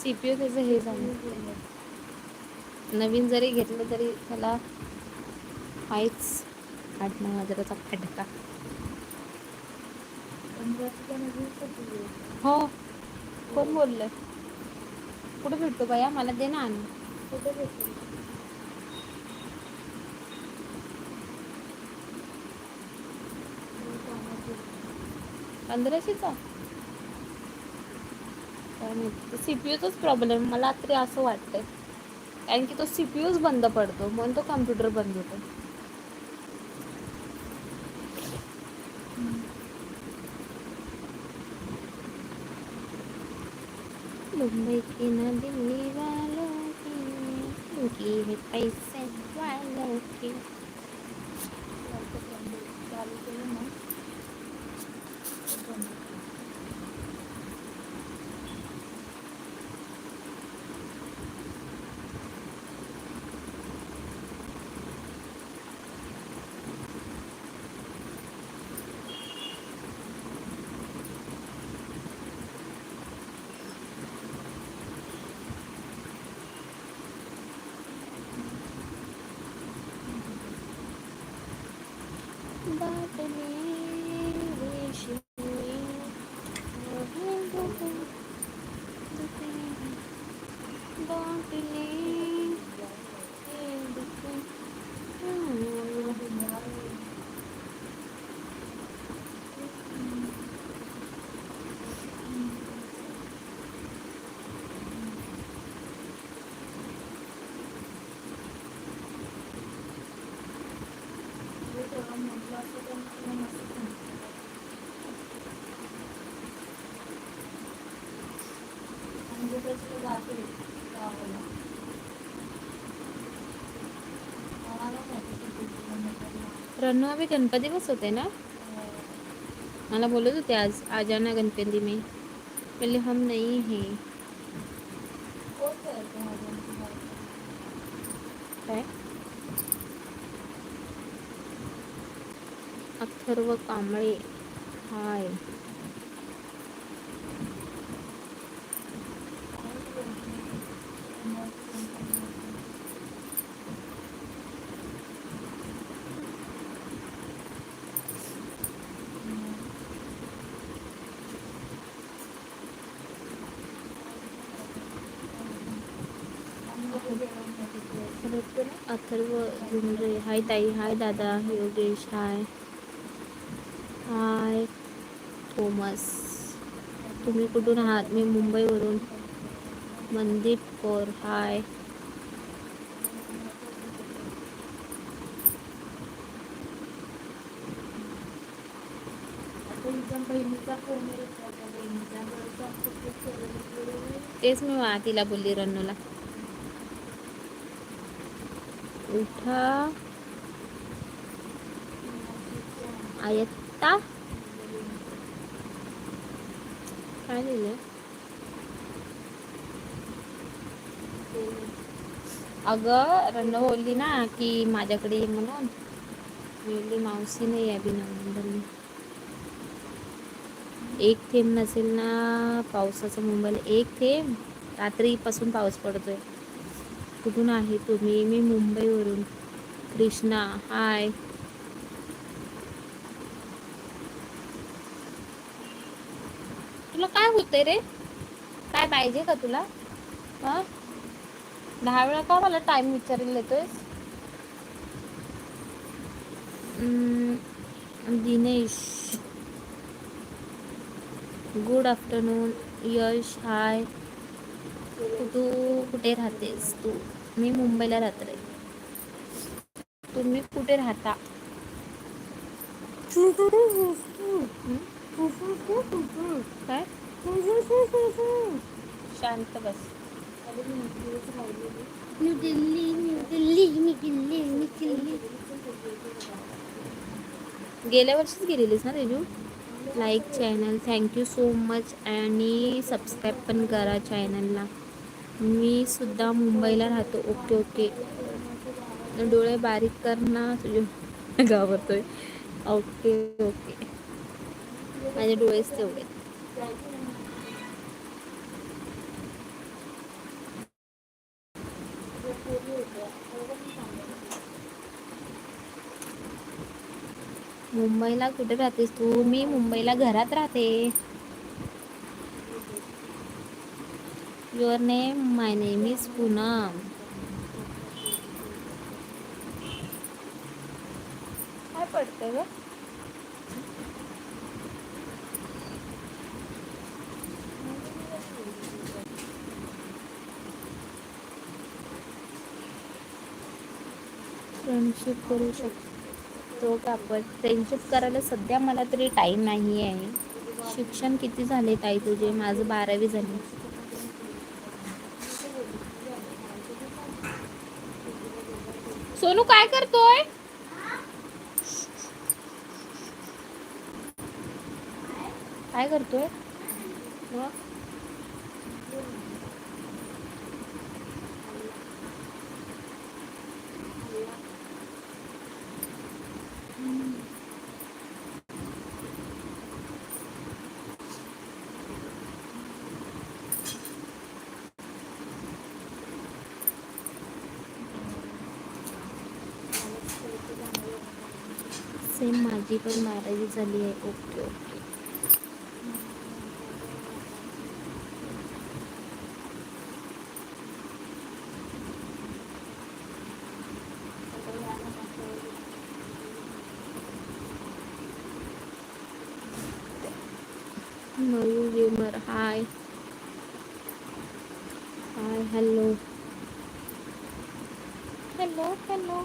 C P U त्याचं हे झालं. नवीन जरी घेतलं तरी त्याला आहेच आठ नऊ हजाराचा फटका. हो. कोण बोललं कुठं भेटतो बाया? मला दे ना आणून. कुठे भेटतो पंधराशेचा? काय सी पी यूचाच प्रॉब्लेम मला तरी असं वाटतंय. कारण की तो सी पी यूच बंद पडतो. म्हणून तो कम्प्युटर बंद होतो. मुंबई की ना दिल्ली वालों की उनकी है पैसे वालों की चालू केलं ना ते बंद. बाटली रेशमी बाटली ते तेव्हा म्हटलं असतं तर तुला मस्त सांगितलं. म्हणजे जाते गावाला अभी गणपती बसवते ना? मला बोलत होते आज आ गणपती मी. पहले हम नहीं है. काय? अथर्व कांबळे. हाय. अथर्व झुमरे हाय ताई हाय दादा योगेश हाय. हाय थोमस. तुम्ही कुठून आहात? मी मुंबईवरून. मनदीप कौर हाय. तेच मी तिला बोलली रन्नूला. उठा. आयत्ता. काय लिहिलंय? अगं रन्नू बोलली ना की माझ्याकडे ये म्हणून. बोलली मावशी नाही आहे अभिनंदन एक थेंब नसेल ना पावसाचं मुंबईला. एक थेंब? रात्रीपासून पाऊस पडतोय. कुठून आहे तुम्ही? मी मुंबईवरून. कृष्णा हाय तुला काय होतंय रे? काय पाहिजे का तुला? हा? दहा वेळा का मला टाइम विचारायला येतोय Dinesh. Good afternoon Yash hi तू कुठे राहतेस तू? मी मुंबईला राहते तुम्ही कुठे राहता? काय? शांत बस. New Delhi New Delhi New Delhi New Delhi. गेल्या वर्षीच गेलेलीस ना Teju like channel thank you so much आणि सबस्क्राईब पण करा चॅनलला मी सुद्धा मुंबईला राहतो. Okay okay. डोळे बारीक कर ना तुझे घाबरतोय ओके ओके. माझे डोळेच तेवढे. मुंबईला कुठे राहतेस तू? मी मुंबईला घरात राहते. Your name my name is Poonam काय पडतं ग? फ्रेंडशिप करू शकतो का आपण? फ्रेंडशिप करायला सध्या मला तरी टाईम नाही आहे शिक्षण किती झाले ताई तुझे? माझं बारावी झाले. सोनू काय करतोय? काय करतोय? सेम माझी पण बारावी झाली आहे. Okay okay Mayu gamer hi hi hello hello hello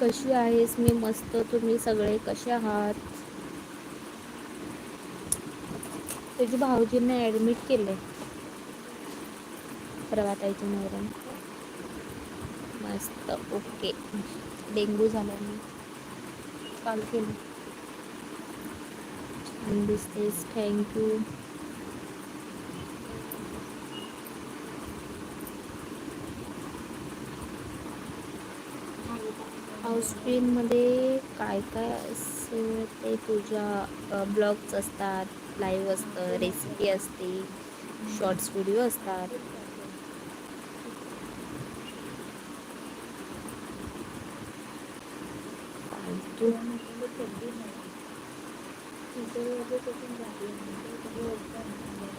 कशी आहेस? मी मस्त. तुम्ही सगळे कसे आहात? त्याची भाऊजींना ॲडमिट केले प्रवाताईच्या नवऱ्याने. मस्त. ओके. डेंग्यू झाला मी काल केलं. छान दिसतेस. थँक्यू हाऊसफ्रीमध्ये काय काय असं ते तुझ्या ब्लॉग्स असतात लाईव्ह असतं रेसिपी असते शॉर्ट्स व्हिडिओ असतात.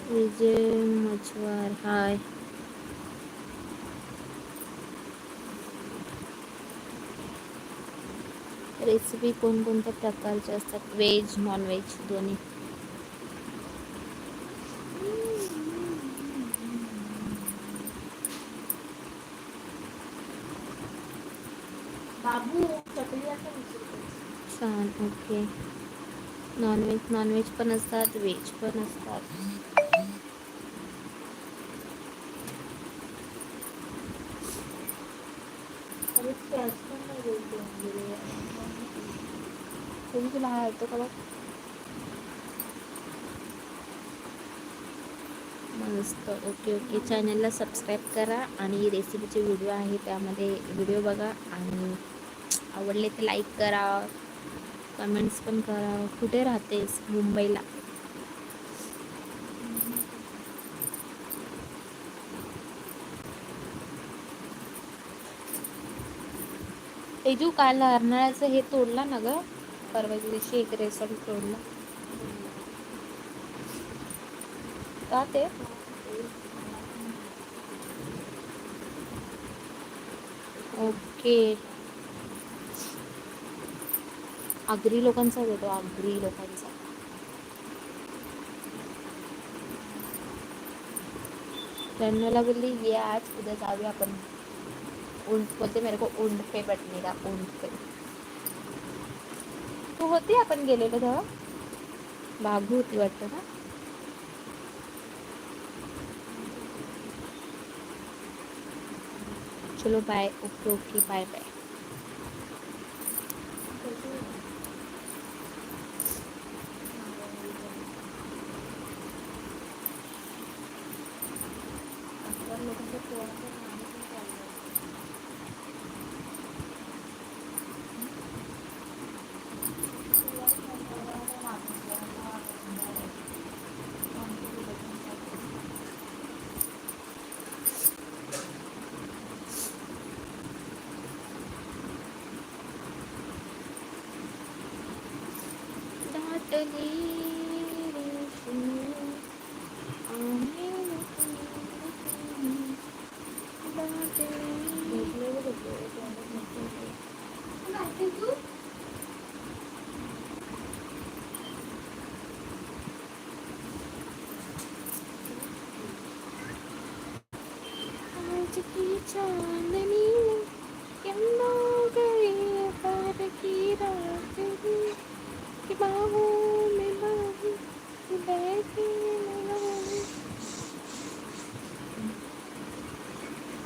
विजय मछवार हाय. रेसिपी कोणकोणत्या प्रकारच्या असतात? व्हेज नॉनव्हेज दोन्ही. छान ओके. नॉनव्हेज नॉनव्हेज पण असतात व्हेज पण असतात. अरे पण नाही तुम्ही तुला हा येतो का बघ. मस्त. Okay okay. चॅनलला सबस्क्राईब करा आणि रेसिपीचे व्हिडिओ आहे त्यामध्ये व्हिडिओ बघा आणि आवडले तर लाईक करा. कमेंट्स पण करा. कुठे राहतेस मुंबईला? तेजू काल हरणाळ्याचं हे तोडला ना ग? परवा दिवशी एक रेसॉर्ट तोडला. का ते? ओके. आगरी लोकांचा देतो आगरी लोकांचा. त्यांना बोलली ये आज उद्या जाऊया आपण. ऊंट बोलते मेरे को ऊंट पे बैठनेगा ऊंट पे. तू होती आपण गेलेलो तेव्हा? होती वाटतं ना? चलो bye okay okay bye bye Bye.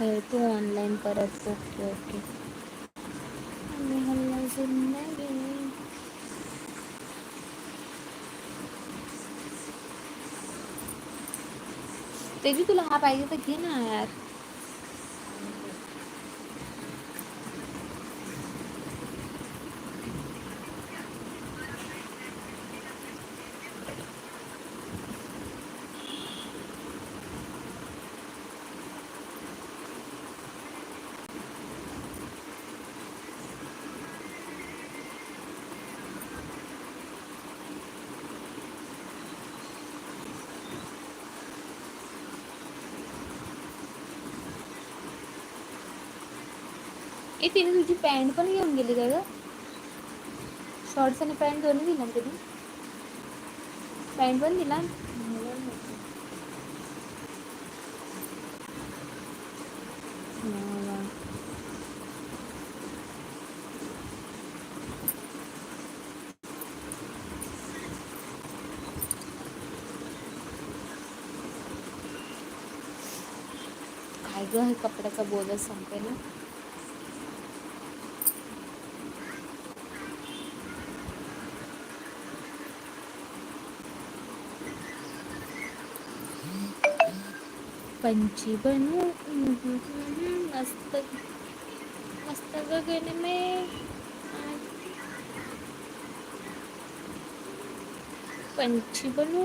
है तू ऑनलाईन परत ओके ओके तेज़ी तुला हा पाहिजे तर घे ना यार। ए तिने तुझी पॅन्ट पण घेऊन गेली का ग. शॉर्ट्स आणि पॅन्ट दोन्ही दिला तिने. पॅन्ट पण दिला. काय ग हे कपड्याचा बोलच सांगते ना. पंछी बनू मस्त मस्त गगन में पंछी बनू